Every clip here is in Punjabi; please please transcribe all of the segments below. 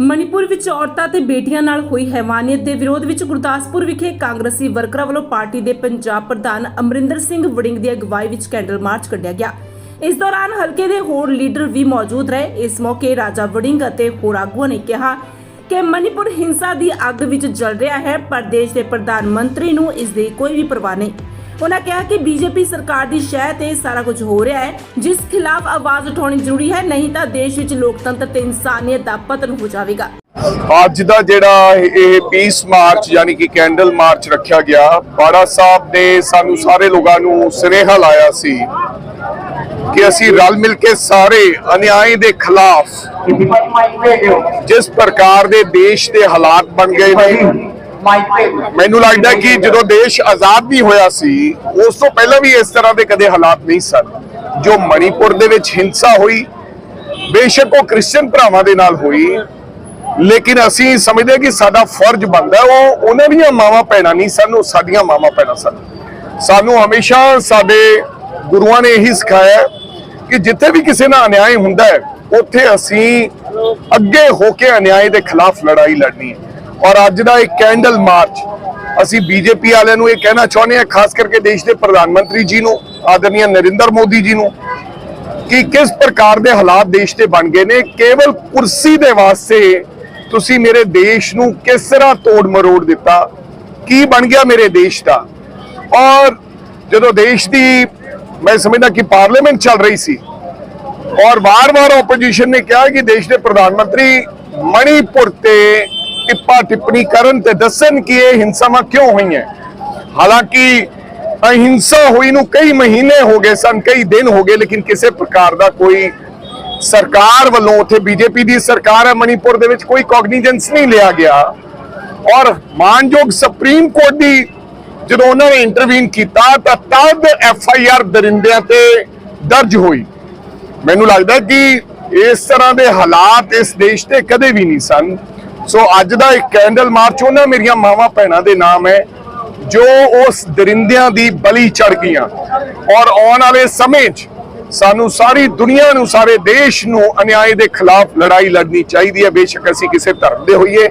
ਮਣੀਪੁਰ ਵਿੱਚ ਔਰਤਾਂ ਤੇ ਬੇਟੀਆਂ ਨਾਲ ਹੋਈ ਹੈਵਾਨੀਅਤ ਦੇ ਵਿਰੋਧ ਵਿੱਚ ਗੁਰਦਾਸਪੁਰ ਵਿਖੇ ਕਾਂਗਰਸੀ ਵਰਕਰਾਂ ਵੱਲੋਂ ਪਾਰਟੀ ਦੇ ਪੰਜਾਬ ਪ੍ਰਧਾਨ ਅਮਰਿੰਦਰ ਸਿੰਘ ਵੜਿੰਗ ਦੀ ਅਗਵਾਈ ਵਿੱਚ ਕੈਂਡਲ ਮਾਰਚ ਕੱਢਿਆ ਗਿਆ। ਇਸ ਦੌਰਾਨ ਹਲਕੇ ਦੇ ਹੋਰ ਲੀਡਰ ਵੀ ਮੌਜੂਦ ਰਹੇ। ਇਸ ਮੌਕੇ ਰਾਜਾ ਵੜਿੰਗ ਅਤੇ ਹੋਰ ਆਗੂਆਂ ਨੇ ਕਿਹਾ ਕਿ ਮਨੀਪੁਰ ਹਿੰਸਾ ਦੀ ਅੱਗ ਵਿੱਚ ਜਲ ਰਿਹਾ ਹੈ, ਪਰ ਦੇਸ਼ ਦੇ ਪ੍ਰਧਾਨ ਮੰਤਰੀ ਨੂੰ ਇਸ ਦੀ ਕੋਈ ਵੀ ਪਰਵਾਹ ਨਹੀਂ। ਉਹਨਾਂ ਕਿਹਾ ਕਿ ਬੀਜੇਪੀ ਸਰਕਾਰ ਦੀ ਸ਼ਹਿ ਤੇ ਸਾਰਾ ਕੁਝ ਹੋ ਰਿਹਾ ਹੈ, ਜਿਸ ਖਿਲਾਫ ਆਵਾਜ਼ ਉਠਾਉਣੀ ਜ਼ਰੂਰੀ ਹੈ, ਨਹੀਂ ਤਾਂ ਦੇਸ਼ ਵਿੱਚ ਲੋਕਤੰਤਰ ਤੇ ਇਨਸਾਨੀਅਤ ਦਾ ਪਤਨ ਹੋ ਜਾਵੇਗਾ। ਅੱਜ ਦਾ ਜਿਹੜਾ ਇਹ ਪੀਸ ਮਾਰਚ ਯਾਨੀ ਕਿ ਕੈਂਡਲ ਮਾਰਚ ਰੱਖਿਆ ਗਿਆ, ਬਾੜਾ ਸਾਹਿਬ ਨੇ ਸਾਨੂੰ ਸਾਰੇ ਲੋਕਾਂ ਨੂੰ ਸੁਨੇਹਾ ਲਾਇਆ ਸੀ ਕਿ ਅਸੀਂ ਰਲ ਮਿਲ ਕੇ ਸਾਰੇ ਅਨਿਆਏ ਦੇ ਖਿਲਾਫ ਜਿਸ ਪ੍ਰਕਾਰ ਦੇ ਦੇਸ਼ ਦੇ ਹਾਲਾਤ ਬਣ ਗਏ ਨੇ ਮੈਨੂੰ ਲੱਗਦਾ ਕਿ ਜਦੋਂ ਦੇਸ਼ ਆਜ਼ਾਦ ਵੀ ਹੋਇਆ ਸੀ, ਉਸ ਤੋਂ ਪਹਿਲਾਂ ਵੀ ਇਸ ਤਰ੍ਹਾਂ ਦੇ ਕਦੇ ਹਾਲਾਤ ਨਹੀਂ ਸਨ। ਜੋ ਮਣੀਪੁਰ ਦੇ ਵਿੱਚ ਹਿੰਸਾ ਹੋਈ, ਬੇਸ਼ੱਕ ਉਹ ਕ੍ਰਿਸਚੀਅਨ ਭਰਾਵਾਂ ਦੇ ਨਾਲ ਹੋਈ, ਲੇਕਿਨ ਅਸੀਂ ਸਮਝਦੇ ਕਿ ਸਾਡਾ ਫਰਜ਼ ਬਣਦਾ ਉਹ ਉਹਨਾਂ ਦੀਆਂ ਮਾਵਾਂ ਭੈਣਾਂ ਨਹੀਂ ਸਨ, ਉਹ ਸਾਡੀਆਂ ਮਾਵਾਂ ਭੈਣਾਂ ਸਨ। ਸਾਨੂੰ ਹਮੇਸ਼ਾ ਸਾਡੇ ਗੁਰੂਆਂ ਨੇ ਇਹੀ ਸਿਖਾਇਆ ਕਿ ਜਿੱਥੇ ਵੀ ਕਿਸੇ ਨਾਲ ਅਨਿਆਏ ਹੁੰਦਾ ਹੈ, ਉੱਥੇ ਅਸੀਂ ਅੱਗੇ ਹੋ ਕੇ ਅਨਿਆਏ ਦੇ ਖਿਲਾਫ ਲੜਾਈ ਲੜਨੀ ਹੈ। ਔਰ ਅੱਜ ਦਾ ਇੱਕ ਕੈਂਡਲ ਮਾਰਚ। ਅਸੀਂ ਬੀਜੇਪੀ ਵਾਲਿਆਂ ਨੂੰ ਇਹ ਕਹਿਣਾ ਚਾਹੁੰਦੇ ਹਾਂ, ਖਾਸ ਕਰਕੇ ਦੇਸ਼ ਦੇ ਪ੍ਰਧਾਨ ਮੰਤਰੀ ਜੀ ਨੂੰ ਆਦਰਨੀय ਨਰਿੰਦਰ ਮੋਦੀ ਜੀ ਨੂੰ, ਕਿ ਕਿਸ ਪ੍ਰਕਾਰ ਦੇ ਹਾਲਾਤ ਦੇਸ਼ ਦੇ ਬਣ ਗਏ ਨੇ। ਕੇਵਲ ਕੁਰਸੀ ਦੇ ਵਾਸਤੇ ਤੁਸੀਂ ਮੇਰੇ ਦੇਸ਼ ਨੂੰ ਕਿਸ ਤਰ੍ਹਾਂ ਤੋੜ ਮਰੋੜ ਦਿੱਤਾ? ਕੀ ਬਣ ਗਿਆ ਮੇਰੇ ਦੇਸ਼ ਦਾ? ਔਰ ਜਦੋਂ ਦੇਸ਼ ਦੀ, ਮੈਂ ਸਮਝਦਾ ਕਿ ਪਾਰਲੀਮੈਂਟ ਚੱਲ ਰਹੀ ਸੀ, ਔਰ ਵਾਰ-ਵਾਰ ਆਪੋਜੀਸ਼ਨ ਨੇ ਕਿਹਾ ਕਿ ਦੇਸ਼ ਦੇ ਪ੍ਰਧਾਨ ਮੰਤਰੀ ਮਣੀਪੁਰ ਤੇ ਟਿੱਪਾ ਟਿੱਪਣੀ ਕਰਨ ਤੇ ਦੱਸਣ ਕਿ ਇਹ ਹਿੰਸਾਵਾਂ ਕਿਉਂ ਹੋਈਆਂ? ਹਾਲਾਂਕਿ ਅਹਿੰਸਾ ਹੋਈ ਨੂੰ ਕਈ ਮਹੀਨੇ ਹੋ ਗਏ ਸਨ, ਕਈ ਦਿਨ ਹੋ ਗਏ, ਲੇਕਿਨ ਕਿਸੇ ਪ੍ਰਕਾਰ ਦਾ ਕੋਈ ਸਰਕਾਰ ਵੱਲੋਂ ਉੱਥੇ ਬੀਜੇਪੀ ਦੀ ਸਰਕਾਰ ਹੈ, ਮਣੀਪੁਰ ਦੇ ਵਿੱਚ ਕੋਈ ਕੌਗਨੀਜੈਂਸ ਨਹੀਂ ਲਿਆ ਗਿਆ। ਔਰ ਮਾਨਯੋਗ ਸੁਪਰੀਮ ਕੋਰਟ ਦੀ ਜਦੋਂ ਉਹਨਾਂ ਨੇ ਇੰਟਰਵੀਨ ਕੀਤਾ, ਤਾਂ ਤਦ ਐਫ ਆਈ ਆਰ ਦਰਿੰਦਿਆਂ ਤੇ ਦਰਜ ਹੋਈ। ਮੈਨੂੰ ਲੱਗਦਾ ਕਿ ਇਸ ਤਰ੍ਹਾਂ ਦੇ ਹਾਲਾਤ ਇਸ ਦੇਸ਼ ਤੇ ਕਦੇ ਵੀ ਨਹੀਂ ਸਨ। ਸੋ ਅੱਜ ਦਾ ਇੱਕ ਕੈਂਡਲ ਮਾਰਚ, ਉਹਨਾਂ ਮੇਰੀਆਂ ਮਾਵਾਂ ਭੈਣਾਂ ਦੇ ਨਾਮ ਹੈ, ਜੋ ਉਸ ਦਰਿੰਦਿਆਂ ਦੀ ਬਲੀ ਚੜ ਗਈਆਂ। ਔਰ ਆਉਣ ਵਾਲੇ ਸਮੇਂ 'ਚ ਸਾਨੂੰ ਸਾਰੀ ਦੁਨੀਆ ਨੂੰ, ਸਾਰੇ ਦੇਸ਼ ਨੂੰ ਅਨਿਆਏ ਦੇ ਖਿਲਾਫ ਲੜਾਈ ਲੜਨੀ ਚਾਹੀਦੀ ਹੈ। ਬੇਸ਼ੱਕ ਅਸੀਂ ਕਿਸੇ ਧਰਮ ਦੇ ਹੋਈਏ,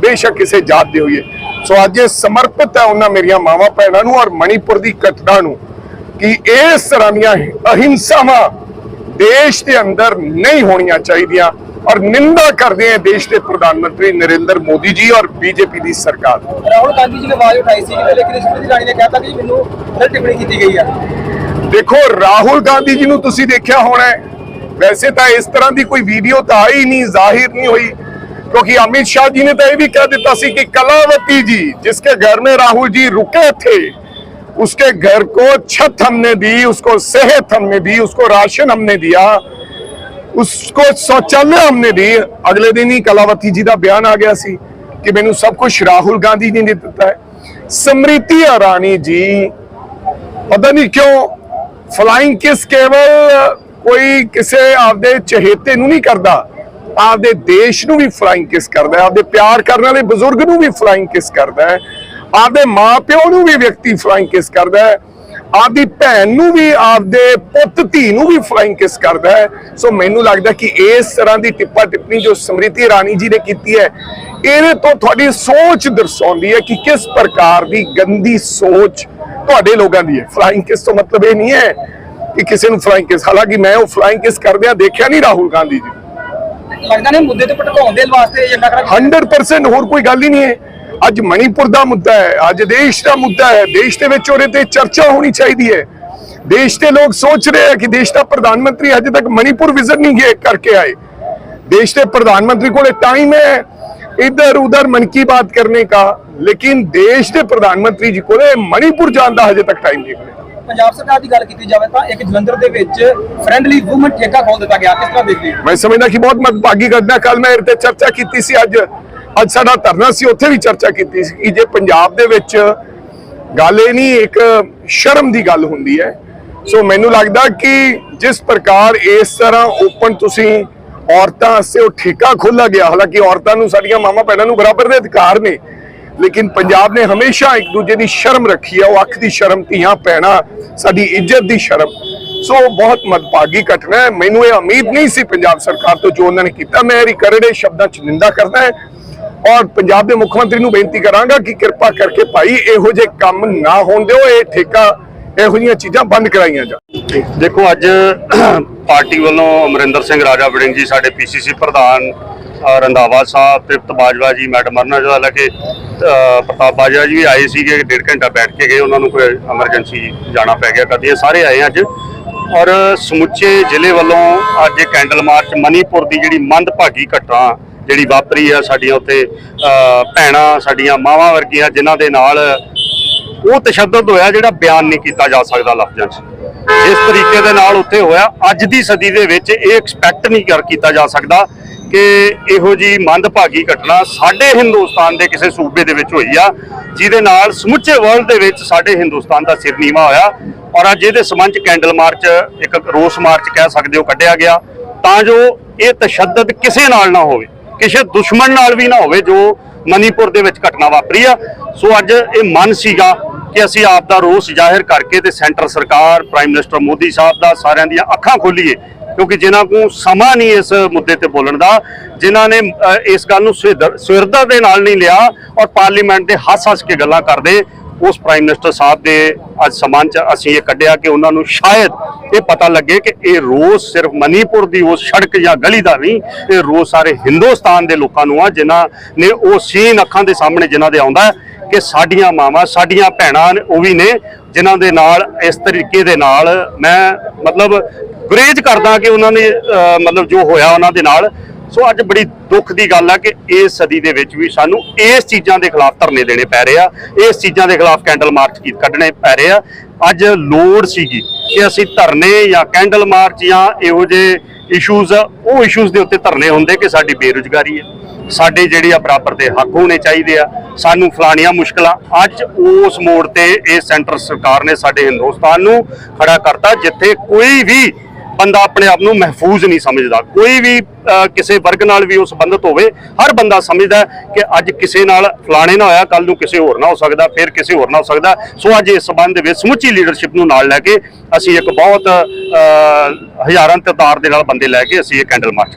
ਬੇਸ਼ੱਕ ਕਿਸੇ ਜਾਤ ਦੇ ਹੋਈਏ। ਸੋ ਅੱਜ ਇਹ ਸਮਰਪਿਤ ਹੈ ਉਹਨਾਂ ਮੇਰੀਆਂ ਮਾਵਾਂ ਭੈਣਾਂ ਨੂੰ ਔਰ ਮਣੀਪੁਰ ਦੀ ਘਟਨਾ ਨੂੰ ਕਿ ਇਸ ਤਰ੍ਹਾਂ ਦੀਆਂ ਅਹਿੰਸਾਵਾਂ ਦੇਸ਼ ਦੇ ਅੰਦਰ ਨਹੀਂ ਹੋਣੀਆਂ ਚਾਹੀਦੀਆਂ। ਔਰ ਨਿੰਦਾ ਕਰਦੇ हैं ਦੇਸ਼ ਦੇ ਪ੍ਰਧਾਨ ਮੰਤਰੀ ਨਰਿੰਦਰ ਮੋਦੀ ਜੀ ਔਰ ਬੀਜੇਪੀ ਦੀ ਸਰਕਾਰ ਰਾਹੁਲ ਗਾਂਧੀ ਜੀ ਨੇ ਆਵਾਜ਼ ਉਠਾਈ ਸੀ ਕਿ ਲੇਕਿਨ ਸਮ੍ਰਿਤੀ ਰਾਣੀ ਨੇ ਕਹਿਤਾ ਕਿ ਮੈਨੂੰ ਗਲਤ ਟਿੱਪਣੀ ਕੀਤੀ ਗਈ ਹੈ ਦੇਖੋ ਰਾਹੁਲ ਗਾਂਧੀ ਜੀ ਨੂੰ ਤੁਸੀਂ ਦੇਖਿਆ ਹੋਣਾ ਹੈ ਵੈਸੇ ਤਾਂ ਇਸ ਤਰ੍ਹਾਂ ਦੀ ਕੋਈ ਵੀਡੀਓ ਤਾਂ ਆਈ ਨਹੀਂ ਜ਼ਾਹਿਰ ਨਹੀਂ ਹੋਈ क्योंकि अमित शाह जी ने तो ये भी कह देता सी कि कलावती जी जिसके घर में राहुल जी रुके थे उसके घर को छत हमने दी उसको सेहत हमने दी उसको राशन हमने दिया उसको शौचालय हमने दी अगले दिन ही कलावती जी का बयान आ गया सी कि मैंने सब कुछ राहुल गांधी जी ने दिता है समृति ईरानी जी ਪਤਾ ਨਹੀਂ ਕਿਉਂ ਫਲਾਈਂਗ ਕਿਸ ਕੇਵਲ ਕੋਈ ਕਿਸੇ ਆਪਦੇ ਚਹੇਤੇ ਨੂੰ ਨਹੀਂ ਕਰਦਾ ਆਪਦੇ ਦੇਸ਼ ਨੂੰ ਵੀ ਫਲਾਈਂਗ ਕਿਸ ਕਰਦਾ ਹੈ ਆਪਦੇ ਪਿਆਰ ਕਰਨ ਵਾਲੇ ਬਜ਼ੁਰਗ ਨੂੰ ਵੀ ਫਲਾਈਂਗ ਕਿਸ ਕਰਦਾ ਹੈ ਆਪਦੇ ਮਾਪਿਓ ਨੂੰ ਵੀ ਵਿਅਕਤੀ ਫਲਾਈਂਗ ਕਿਸ ਕਰਦਾ ਹੈ ਆਪਦੀ ਭੈਣ ਨੂੰ ਵੀ ਆਪਦੇ ਪੁੱਤ ਧੀ ਨੂੰ ਵੀ ਫਲਾਈਂਗ ਕਿਸ ਕਰਦਾ ਹੈ। ਸੋ ਮੈਨੂੰ ਲੱਗਦਾ ਕਿ ਇਸ ਤਰ੍ਹਾਂ ਦੀ ਟਿੱਪਾ ਟਿੱਪਣੀ ਜੋ ਸਮ੍ਰਿਤੀ ਰਾਣੀ ਜੀ ਨੇ ਕੀਤੀ ਹੈ ਇਹਦੇ ਤੋਂ ਤੁਹਾਡੀ ਸੋਚ ਦਰਸਾਉਂਦੀ ਹੈ ਕਿ ਕਿਸ ਪ੍ਰਕਾਰ ਦੀ ਗੰਦੀ ਸੋਚ ਤੁਹਾਡੇ ਲੋਕਾਂ ਦੀ ਹੈ। ਫਲਾਈਂਗ ਕਿਸ ਤੋਂ ਮਤਲਬ ਇਹ ਨਹੀਂ ਹੈ ਕਿ ਕਿਸੇ ਨੂੰ ਫਲਾਈਂਗ ਕਿਸ ਹਾਲਾਂਕਿ ਮੈਂ ਉਹ ਫਲਾਈਂਗ ਕਿਸ ਕਰਦਿਆਂ ਦੇਖਿਆ ਨਹੀਂ ਰਾਹੁਲ ਗਾਂਧੀ ਜੀ। ਲੱਗਦਾ ਨੇ ਮੁੱਦੇ ਤੇ ਭਟਕਾਉਣ ਦੇ ਵਾਸਤੇ ਏਜੰਡਾ ਕਰਾ 100% ਹੋਰ ਕੋਈ ਗੱਲ ਹੀ ਨਹੀਂ ਹੈ। ਅੱਜ ਮਣੀਪੁਰ ਦਾ ਮੁੱਦਾ ਹੈ ਅੱਜ ਦੇਸ਼ ਦਾ ਮੁੱਦਾ ਹੈ ਦੇਸ਼ ਦੇ ਵਿੱਚ ਉਹਦੇ ਤੇ ਚਰਚਾ ਹੋਣੀ ਚਾਹੀਦੀ ਹੈ ਦੇਸ਼ ਦੇ ਲੋਕ ਸੋਚ ਰਹੇ ਆ ਕਿ ਦੇਸ਼ ਦਾ ਪ੍ਰਧਾਨ ਮੰਤਰੀ ਅਜੇ ਤੱਕ ਮਣੀਪੁਰ ਵਿਜ਼ਿਟ ਨਹੀਂ ਗਏ ਕਰਕੇ ਆਏ देश के प्रधानमंत्री को टाइम है इधर उधर मन की बात करने का लेकिन देश के प्रधानमंत्री जी को मणिपुर जान का हजे तक टाइम नहीं मिले ਪੰਜਾਬ ਸਰਕਾਰ ਦੀ ਗੱਲ ਕੀਤੀ ਜਾਵੇ ਤਾਂ ਇੱਕ ਜਲੰਧਰ ਦੇ ਵਿੱਚ ਫ੍ਰੈਂਡਲੀ ਵੂਮਨ ਠੇਕਾ ਖੋਲ ਦਿੱਤਾ ਗਿਆ ਕਿਸ ਤਰ੍ਹਾਂ ਦੇਖਦੇ ਹੋ ਮੈਂ ਸਮਝਦਾ ਕਿ ਬਹੁਤ ਮਤਭਾਗੀ ਘਟਨਾ ਕੱਲ ਮੈਂ ਇਹਦੇ ਤੇ ਚਰਚਾ ਕੀਤੀ ਸੀ ਅੱਜ ਅੱਜ ਸਾਡਾ ਧਰਨਾ ਸੀ, ਉੱਥੇ ਵੀ ਚਰਚਾ ਕੀਤੀ ਸੀ ਕਿ ਜੇ ਪੰਜਾਬ ਦੇ ਵਿੱਚ ਗੱਲ ਇਹ ਨਹੀਂ, ਇੱਕ ਸ਼ਰਮ ਦੀ ਗੱਲ ਹੁੰਦੀ ਹੈ। ਸੋ ਮੈਨੂੰ ਲੱਗਦਾ ਕਿ ਜਿਸ ਪ੍ਰਕਾਰ ਇਸ ਤਰ੍ਹਾਂ ਓਪਨ ਤੁਸੀਂ ਔਰਤਾਂ ਵਾਸਤੇ ਉਹ ਠੇਕਾ ਖੋਲ੍ਹਾ ਗਿਆ, ਹਾਲਾਂਕਿ ਔਰਤਾਂ ਨੂੰ ਸਾਡੀਆਂ ਮਾਮਾ ਭੈਣਾਂ ਨੂੰ ਬਰਾਬਰ ਦੇ ਅਧਿਕਾਰ ਨੇ, ਲੇਕਿਨ ਪੰਜਾਬ ਨੇ ਹਮੇਸ਼ਾ ਇੱਕ ਦੂਜੇ ਦੀ ਸ਼ਰਮ ਰੱਖੀ ਹੈ, ਉਹ ਅੱਖ ਦੀ ਸ਼ਰਮ, ਧੀਆਂ ਪੈਣਾ ਸਾਡੀ ਇੱਜ਼ਤ ਦੀ ਸ਼ਰਮ। ਸੋ ਬਹੁਤ ਮਦਭਾਗੀ ਘਟਨਾ ਹੈ। ਮੈਨੂੰ ਇਹ ਉਮੀਦ ਨਹੀਂ ਸੀ ਪੰਜਾਬ ਸਰਕਾਰ ਤੋਂ ਜੋ ਉਹਨਾਂ ਨੇ ਕੀਤਾ। ਮੈਂ ਇਹਦੀ ਕਰੜੇ ਸ਼ਬਦਾਂ ਚ ਨਿੰਦਾ ਕਰਦਾ ਹੈ। ਔਰ ਪੰਜਾਬ ਦੇ ਮੁੱਖ ਮੰਤਰੀ ਨੂੰ ਬੇਨਤੀ ਕਰਾਂਗਾ ਕਿ ਕਿਰਪਾ ਕਰਕੇ ਭਾਈ ਇਹੋ ਜਿਹੇ ਕੰਮ ਨਾ ਹੋਣ ਦਿਓ ਇਹ ਠੇਕਾ ਇਹੋ ਜਿਹੀਆਂ ਚੀਜ਼ਾਂ ਬੰਦ ਕਰਾਈਆਂ ਜਾਣ। ਦੇਖੋ ਅੱਜ ਪਾਰਟੀ ਵੱਲੋਂ ਅਮਰਿੰਦਰ ਸਿੰਘ ਰਾਜਾ ਵੜਿੰਗ ਜੀ ਸਾਡੇ ਪੀਸੀਸੀ ਪ੍ਰਧਾਨ ਅ, ਰੰਧਾਵਾ ਸਾਹਿਬ ਤ੍ਰਿਪਤ ਬਾਜਵਾ ਜੀ ਮੈਡਮ ਅਰਨਾ ਜਿਹੜਾ ਲੈ ਕੇ ਪ੍ਰਤਾਪ ਬਾਜਵਾ ਜੀ ਵੀ ਆਏ ਸੀਗੇ ਡੇਢ ਘੰਟਾ ਬੈਠ ਕੇ ਗਏ ਉਹਨਾਂ ਨੂੰ ਕੋਈ ਐਮਰਜੈਂਸੀ ਜਾਣਾ ਪੈ ਗਿਆ ਕਦੀ ਇਹ ਸਾਰੇ ਆਏ ਅੱਜ। ਔਰ ਸਮੁੱਚੇ ਜ਼ਿਲ੍ਹੇ ਵੱਲੋਂ ਅੱਜ ਇਹ ਕੈਂਡਲ ਮਾਰਚ ਮਨੀਪੁਰ ਦੀ ਜਿਹੜੀ ਮੰਦਭਾਗੀ ਘਟਨਾ ਜਿਹੜੀ ਵਾਪਰੀ ਆ ਸਾਡੀਆਂ ਉੱਥੇ ਭੈਣਾਂ, ਸਾਡੀਆਂ ਮਾਵਾਂ ਵਰਗੀਆਂ ਜਿਨ੍ਹਾਂ ਦੇ ਨਾਲ ਉਹ ਤਸ਼ੱਦਦ ਹੋਇਆ ਜਿਹੜਾ ਬਿਆਨ ਨਹੀਂ ਕੀਤਾ ਜਾ ਸਕਦਾ ਲਫ਼ਜ਼ਾਂ 'ਚ। ਇਸ ਤਰੀਕੇ ਦੇ ਨਾਲ ਉੱਥੇ ਹੋਇਆ, ਅੱਜ ਦੀ ਸਦੀ ਦੇ ਵਿੱਚ ਇਹ ਐਕਸਪੈਕਟ ਨਹੀਂ ਕਰ ਕੀਤਾ ਜਾ ਸਕਦਾ ਕਿ ਇਹੋ ਜੀ ਮੰਦਭਾਗੀ ਘਟਨਾ ਸਾਡੇ ਹਿੰਦੁਸਤਾਨ ਦੇ ਕਿਸੇ ਸੂਬੇ ਦੇ ਵਿੱਚ ਹੋਈ ਆ, ਜਿਹਦੇ ਨਾਲ ਸਮੁੱਚੇ ਵਰਲਡ ਦੇ ਵਿੱਚ ਸਾਡੇ ਹਿੰਦੁਸਤਾਨ ਦਾ ਸਿਰ ਨੀਵਾ ਹੋਇਆ ਔਰ ਅੱਜ ਇਹਦੇ ਸੰਬੰਧ ਕੈਂਡਲ ਮਾਰਚ ਇੱਕ ਰੋਸ ਮਾਰਚ ਕਹਿ ਸਕਦੇ ਹੋ ਕੱਢਿਆ ਗਿਆ, ਤਾਂ ਜੋ ਇਹ ਤਸ਼ੱਦਦ ਕਿਸੇ ਨਾਲ ਨਾ ਹੋਵੇ। ਕਿਸੇ ਦੁਸ਼ਮਣ ਨਾਲ ਵੀ ਨਾ ਹੋਵੇ ਜੋ ਮਨੀਪੁਰ ਦੇ ਵਿੱਚ ਘਟਨਾ ਵਾਪਰੀ ਆ। ਸੋ ਅੱਜ ਇਹ ਮਨ ਸੀਗਾ ਕਿ ਅਸੀਂ ਆਪ ਦਾ ਰੋਸ ਜ਼ਾਹਿਰ ਕਰਕੇ ਤੇ ਸੈਂਟਰ ਸਰਕਾਰ ਪ੍ਰਾਈਮ ਮਿਨਿਸਟਰ ਮੋਦੀ ਸਾਹਿਬ ਦਾ ਸਾਰਿਆਂ ਦੀਆਂ ਅੱਖਾਂ ਖੋਲੀਏ। ਕਿਉਂਕਿ ਜਿਨ੍ਹਾਂ ਨੂੰ ਸਮਾਂ ਨਹੀਂ ਇਸ ਮੁੱਦੇ ਤੇ ਬੋਲਣ ਦਾ, ਜਿਨ੍ਹਾਂ ਨੇ ਇਸ ਗੱਲ ਨੂੰ ਸਵਿਧ- ਦੇ ਨਾਲ ਨਹੀਂ ਲਿਆ ਔਰ ਪਾਰਲੀਮੈਂਟ ਦੇ ਹੱਸ-ਹੱਸ ਕੇ ਗੱਲਾਂ ਕਰਦੇ ਉਸ ਪ੍ਰਾਈਮ ਮਿਨਿਸਟਰ ਸਾਹਿਬ ਦੇ ਅੱਜ ਸਮਾਨ ਚ ਅਸੀਂ ਇਹ ਕੱਢਿਆ ਕਿ ਉਹਨਾਂ ਨੂੰ ਸ਼ਾਇਦ ਇਹ ਪਤਾ ਲੱਗੇ ਕਿ ਇਹ ਰੋਸ ਸਿਰਫ ਮਨੀਪੁਰ ਦੀ ਉਸ ਸੜਕ ਜਾਂ ਗਲੀ ਦਾ ਨਹੀਂ, ਇਹ ਰੋਸ ਸਾਰੇ ਹਿੰਦੁਸਤਾਨ ਦੇ ਲੋਕਾਂ ਨੂੰ ਆ, ਜਿਨ੍ਹਾਂ ਨੇ ਉਹ ਸੀਨ ਅੱਖਾਂ ਦੇ ਸਾਹਮਣੇ ਜਿਨ੍ਹਾਂ ਦੇ ਆਉਂਦਾ ਕਿ ਸਾਡੀਆਂ ਮਾਵਾਂ, ਸਾਡੀਆਂ ਭੈਣਾਂ ਉਹ ਵੀ ਨੇ, ਜਿਨ੍ਹਾਂ ਦੇ ਨਾਲ, ਇਸ ਤਰੀਕੇ ਦੇ ਨਾਲ ਮੈਂ ਮਤਲਬ ਗੁਰੇਜ ਕਰਦਾ ਕਿ ਉਹਨਾਂ ਨੇ ਮਤਲਬ ਜੋ ਹੋਇਆ ਉਹਨਾਂ ਦੇ ਨਾਲ ਸੋ ਅੱਜ ਬੜੀ ਦੁੱਖ ਦੀ ਗੱਲ ਆ ਕਿ ਇਸ ਸਦੀ ਦੇ ਵਿੱਚ ਵੀ ਸਾਨੂੰ ਇਸ ਚੀਜ਼ਾਂ ਦੇ ਖਿਲਾਫ ਧਰਨੇ ਦੇਣੇ ਪੈ ਰਹੇ ਆ, ਇਸ ਚੀਜ਼ਾਂ ਦੇ ਖਿਲਾਫ ਕੈਂਡਲ ਮਾਰਚ ਕੀ ਕੱਢਣੇ ਪੈ ਰਹੇ ਆ। ਅੱਜ ਲੋੜ ਸੀਗੀ ਕਿ ਅਸੀਂ ਧਰਨੇ ਜਾਂ ਕੈਂਡਲ ਮਾਰਚ ਜਾਂ ਇਹੋ ਜਿਹੇ ਇਸ਼ੂਜ਼ ਉਹ ਇਸ਼ੂਜ਼ ਦੇ ਉੱਤੇ ਧਰਨੇ ਹੁੰਦੇ ਕਿ ਸਾਡੀ ਬੇਰੁਜ਼ਗਾਰੀ ਹੈ, ਸਾਡੇ ਜਿਹੜੇ ਆ ਬਰਾਬਰ ਦੇ ਹੱਕ ਹੋਣੇ ਚਾਹੀਦੇ ਆ, ਸਾਨੂੰ ਫਲਾਣੀਆਂ ਮੁਸ਼ਕਲਾਂ। ਅੱਜ ਉਸ ਮੋੜ ਤੇ ਇਹ ਸੈਂਟਰ ਸਰਕਾਰ ਨੇ ਸਾਡੇ ਹਿੰਦੁਸਤਾਨ ਨੂੰ ਖੜਾ ਕਰਤਾ, ਜਿੱਥੇ ਕੋਈ ਵੀ ਬੰਦਾ ਆਪਣੇ ਆਪ ਨੂੰ ਮਹਿਫੂਜ਼ ਨਹੀਂ ਸਮਝਦਾ। ਕੋਈ ਵੀ ਕਿਸੇ ਵਰਗ ਨਾਲ ਵੀ ਉਹ ਸੰਬੰਧਿਤ ਹੋਵੇ, ਹਰ ਬੰਦਾ ਸਮਝਦਾ ਕਿ ਅੱਜ ਕਿਸੇ ਨਾਲ ਫਲਾਣੇ ਨਾ ਹੋਇਆ ਕੱਲ ਨੂੰ ਕਿਸੇ ਹੋਰ ਨਾ ਹੋ ਸਕਦਾ, ਫਿਰ ਕਿਸੇ ਹੋਰ ਨਾ ਹੋ ਸਕਦਾ। ਸੋ ਅੱਜ ਇਸ ਸੰਬੰਧ ਵਿੱਚ ਸਮੁੱਚੀ ਲੀਡਰਸ਼ਿਪ ਨੂੰ ਨਾਲ ਲੈ ਕੇ ਅਸੀਂ ਇੱਕ ਬਹੁਤ ਹਜ਼ਾਰਾਂ ਤਾਦਾਦ ਦੇ ਨਾਲ ਬੰਦੇ ਲੈ ਕੇ ਅਸੀਂ ਇਹ candle march